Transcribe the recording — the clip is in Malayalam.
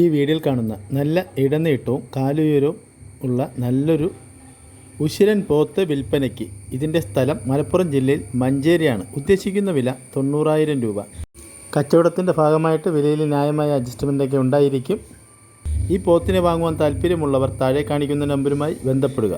ഈ വീഡിയോയിൽ കാണുന്ന നല്ല ഇടനീട്ടവും കാലുയരവും ഉള്ള നല്ലൊരു ഉശിരൻ പോത്ത് വിൽപ്പനയ്ക്ക് ഇതിന്റെ സ്ഥലം മലപ്പുറം ജില്ലയിൽ മഞ്ചേരിയാണ്. ഉദ്ദേശിക്കുന്ന വില തൊണ്ണൂറായിരം രൂപ. കച്ചവടത്തിന്റെ ഭാഗമായിട്ട് വിലയിൽ ന്യായമായ അഡ്ജസ്റ്റ്മെന്റൊക്കെ ഉണ്ടായിരിക്കും. ഈ പോത്തിനെ വാങ്ങുവാൻ താല്പര്യമുള്ളവർ താഴെ കാണിക്കുന്ന നമ്പറുമായി ബന്ധപ്പെടുക.